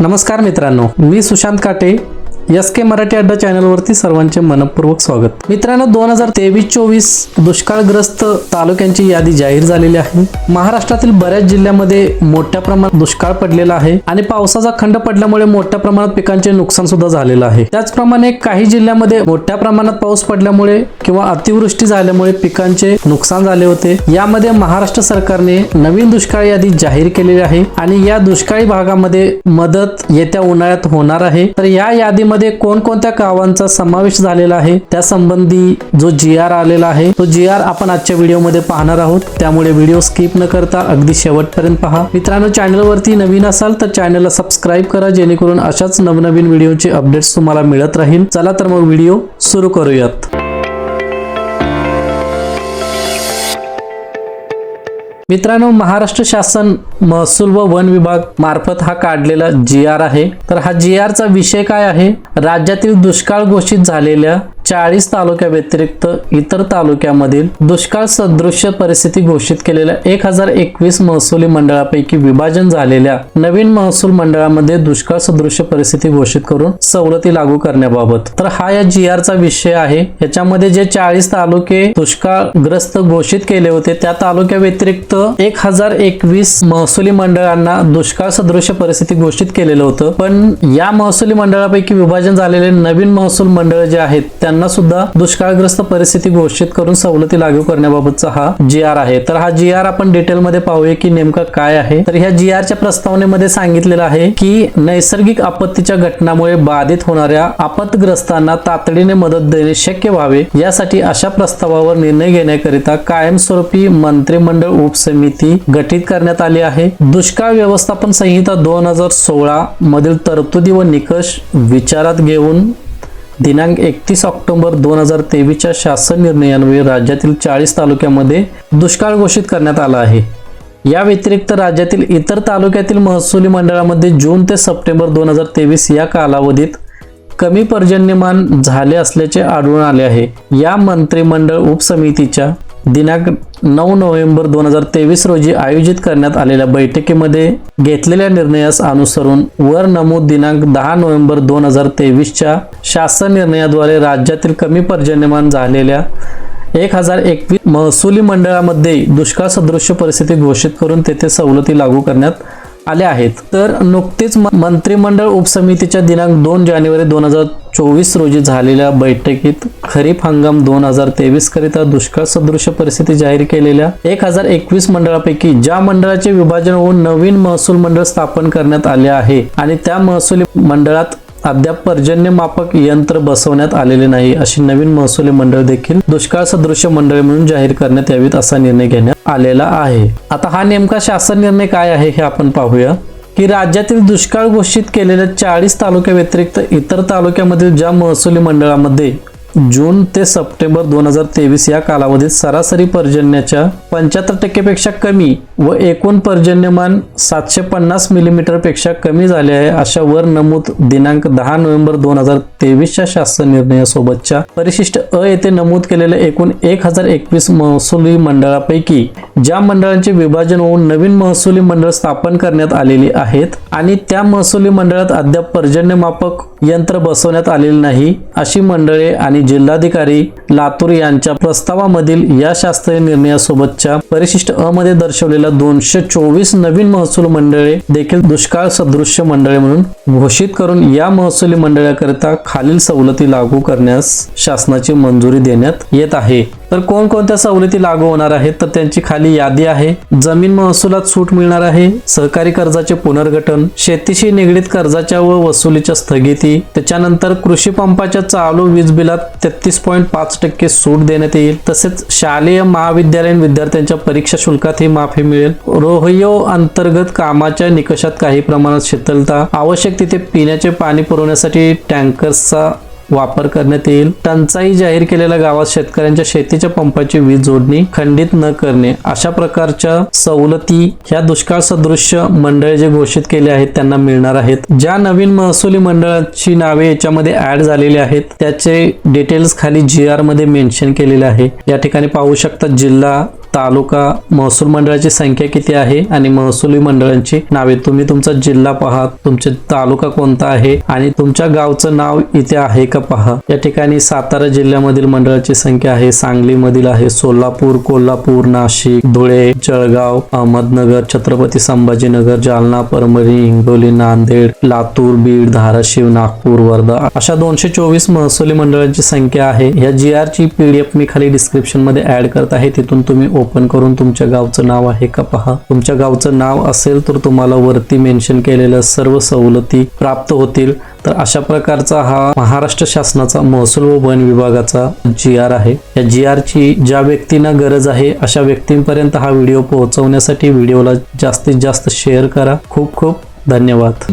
नमस्कार मित्रांनो मी सुशांत काटे एस के मराठी अड्डा चॅनलवरती सर्वांचे मनपूर्वक स्वागत. मित्रांनो दोन हजार तेवीस चोवीस दुष्काळग्रस्त तालुक्यांची यादी जाहीर झालेली आहे. महाराष्ट्रातील बऱ्याच जिल्ह्यामध्ये मोठ्या प्रमाणात दुष्काळ पडलेला आहे आणि पावसाचा खंड पडल्यामुळे मोठ्या प्रमाणात पिकांचे नुकसान सुद्धा झालेलं आहे. त्याचप्रमाणे काही जिल्ह्यामध्ये मोठ्या प्रमाणात पाऊस पडल्यामुळे किंवा अतिवृष्टी झाल्यामुळे पिकांचे नुकसान झाले होते. यामध्ये महाराष्ट्र सरकारने नवीन दुष्काळ यादी जाहीर केलेली आहे आणि या दुष्काळी भागामध्ये मदत येत्या उन्हाळ्यात होणार आहे. तर या यादीमध्ये कोणकोणत्या गावांचा समावेश झालेला आहे? त्या संबंधी जो जी आर आलेला आहे तो जी आर आपण आजच्या व्हिडिओमध्ये पाहणार आहोत. त्यामुळे व्हिडिओ स्किप न करता अगदी शेवटपर्यंत पहा. मित्रांनो चॅनलवरती नवीन असाल तर चॅनलला सबस्क्राईब करा जेणेकरून अशाच नवनवीन व्हिडिओचे अपडेट्स तुम्हाला मिळत राहील. चला तर मग व्हिडिओ सुरू करूयात. मित्रांनो महाराष्ट्र शासन महसूल व वन विभाग मार्फत हा काढलेला जी आर आहे. तर हा जी आरचा विषय काय आहे? राज्यातील दुष्काळ घोषित झालेल्या चाळीस तालुक्या व्यतिरिक्त इतर तालुक्यामधील दुष्काळ सदृश्य परिस्थिती घोषित केलेल्या एक हजार एकवीस महसुली मंडळापैकी विभाजन झालेल्या नवीन महसूल मंडळामध्ये दुष्काळ सदृश्य परिस्थिती घोषित करून सवलती लागू करण्याबाबत. तर हा या जी आरचा विषय आहे. याच्यामध्ये जे चाळीस तालुके दुष्काळग्रस्त घोषित केले होते त्या तालुक्या व्यतिरिक्त एक हजार एकवीस महसुली मंडळांना दुष्काळ सदृश्य परिस्थिती घोषित केलेलं होतं. पण या महसुली मंडळापैकी विभाजन झालेले नवीन महसूल मंडळ जे आहेत त्यांना सुद्धा दुष्काळग्रस्त परिस्थिती घोषित करून सवलती लागू करण्याबाबतचा हा जी आर आहे. तर हा जी आर आपण डिटेलमध्ये पाहूया की नेमका काय आहे. तर ह्या जी आरच्या प्रस्तावनेमध्ये सांगितलेलं आहे की नैसर्गिक आपत्तीच्या घटनामुळे बाधित होणाऱ्या आपतग्रस्तांना तातडीने मदत देणे शक्य व्हावे यासाठी अशा प्रस्तावावर निर्णय घेण्याकरिता कायमस्वरूपी मंत्रिमंडळ उपसमिती गठीत करण्यात आली आहे. दुष्काळ व्यवस्थापन संहिता दोन हजार सोळा मधील तरतुदी व निकष विचारात घेऊन दिनांक एकतीस ऑक्टोबर दोन हजार तेवीसच्या शासन निर्णयान्वये राज्यातील चाळीस तालुक्यामध्ये दुष्काळ घोषित करण्यात आला आहे. या व्यतिरिक्त राज्यातील इतर तालुक्यातील महसुली मंडळामध्ये जून ते सप्टेंबर दोन हजार तेवीस या कालावधीत कमी पर्जन्यमान झाले असल्याचे आढळून आले आहे. या मंत्रिमंडळ उपसमितीच्या दिनांक नऊ नोव्हेंबर दोन हजार तेवीस रोजी आयोजित करण्यात आलेल्या बैठकीमध्ये घेतलेल्या निर्णयास अनुसरून वर नमूद दिनांक दहा नोव्हेंबर दोन हजार तेवीसच्या शासन निर्णयाद्वारे राज्यातील कमी पर्जन्यमान झालेल्या एक हजार एकवीस महसुली मंडळामध्ये दुष्काळ सदृश्य परिस्थिती घोषित करून तेथे सवलती लागू करण्यात आल्या आहेत. तर नुकतीच म- मंत्रिमंडळ उपसमितीच्या दिनांक दोन जानेवारी दोन हजार चोवीस रोजी झालेल्या बैठकीत खरीप हंगाम दोन हजार तेवीस करिता दुष्काळ सदृश परिस्थिती जाहीर केलेल्या एक हजार एकवीस मंडळापैकी ज्या मंडळाचे विभाजन होऊन नवीन महसूल मंडळ स्थापन करण्यात आले आहे आणि त्या महसूल मंडळात अद्याप पर्जन्यमापक यंत्र बसवण्यात आलेले नाही अशी नवीन महसुली मंडळ देखील दुष्काळ सदृश्य मंडळ म्हणून जाहीर करण्यात यावीत असा निर्णय घेण्यात आलेला आहे. आता हा नेमका शासन निर्णय काय आहे हे आपण पाहूया. की राज्यातील दुष्काळ घोषित केलेल्या चाळीस तालुक्या व्यतिरिक्त इतर तालुक्यामधील ज्या महसुली मंडळामध्ये जून ते सप्टेंबर दोन हजार तेवीस या कालावधीत सरासरी पर्जन्याच्या पंच्याहत्तर टक्केपेक्षा कमी व एकूण पर्जन्यमान सातशे पन्नास मिलीमीटरपेक्षा कमी झाले आहे अशा वर नमूद दिनांक दहा नोव्हेंबर दोन हजार तेवीसच्या शासन निर्णयासोबतच्या परिशिष्ट अ येथे नमूद केलेल्या एकूण एक हजार एकवीस महसुली मंडळापैकी ज्या मंडळांचे विभाजन होऊन नवीन महसुली मंडळ स्थापन करण्यात आलेली आहेत आणि त्या महसुली मंडळात अद्याप पर्जन्यमापक यंत्र बसवण्यात आलेले नाही अशी मंडळे आणि जिल्हाधिकारी लातूर यांच्या प्रस्तावामधील या शास्त्रीय निर्णयासोबतच्या परिशिष्ट अ मध्ये दर्शवलेल्या दोनशे चोवीस नवीन महसूल मंडळे देखील दुष्काळ सदृश्य मंडळे म्हणून घोषित करून या महसुली मंडळाकरिता खालील सवलती लागू करण्यास शासनाची मंजुरी देण्यात येत आहे. तर कोणकोणत्या सवलती लागू होणार आहेत? तर त्यांची खाली यादी आहे. जमीन महसुलात सूट मिळणार आहे. सहकारी कर्जाचे पुनर्गठन शेतीशी निगडीत कर्जाच्या व वसुलीच्या स्थगिती त्याच्यानंतर कृषी पंपाच्या चालू वीज बिलात तेहतीस पॉईंट पाच टक्के सूट देण्यात येईल. तसेच शालेय महाविद्यालयीन विद्यार्थ्यांच्या परीक्षा शुल्कात ही माफी मिळेल. रोहयो अंतर्गत कामाच्या निकषात काही प्रमाणात शीतलता आवश्यक तिथे पिण्याचे पाणी पुरवण्यासाठी टँकर्सचा वापर करण्यात येईल. टंचाई जाहीर केलेल्या गावात शेतकऱ्यांच्या शेतीच्या पंपाची वीज जोडणी खंडित न करणे अशा प्रकारच्या सवलती ह्या दुष्काळ सदृश्य मंडळ जे घोषित केले आहेत त्यांना मिळणार आहेत. ज्या नवीन महसुली मंडळाची नावे याच्यामध्ये ऍड झालेली आहेत त्याचे डिटेल्स खाली जी आरमध्ये मेन्शन केलेले आहे. या ठिकाणी पाहू शकता जिल्हा तालुका महसूल मंडळाची संख्या किती आहे आणि महसुली मंडळांची नावे तुम्ही तुमचा जिल्हा पहा तुमचे तालुका कोणता आहे आणि तुमच्या गावचं नाव इथे आहे का पहा? या ठिकाणी सातारा जिल्ह्यामधील मंडळाची संख्या आहे सांगली मधील आहे सोलापूर कोल्हापूर नाशिक धुळे जळगाव अहमदनगर छत्रपती संभाजीनगर जालना परमरी हिंगोली नांदेड लातूर बीड धाराशिव नागपूर वर्धा. अशा दोनशे चोवीस महसुली मंडळांची संख्या आहे. या जी आर ची पीडीएफ मी खाली डिस्क्रिप्शनमध्ये ऍड करत आहे तिथून तुम्ही ओपन करून तुमच्या गावचं नाव आहे का पहा. तुमच्या गावचं नाव असेल तर तुम्हाला वरती मेन्शन केलेल्या सर्व सवलती प्राप्त होतील. तर अशा प्रकारचा हा महाराष्ट्र शासनाचा महसूल व वन विभागाचा जी आर आहे. या जी आर ची ज्या व्यक्तींना गरज आहे अशा व्यक्तींपर्यंत हा व्हिडिओ पोहोचवण्यासाठी व्हिडिओला जास्तीत जास्त शेअर करा. खूप खूप धन्यवाद.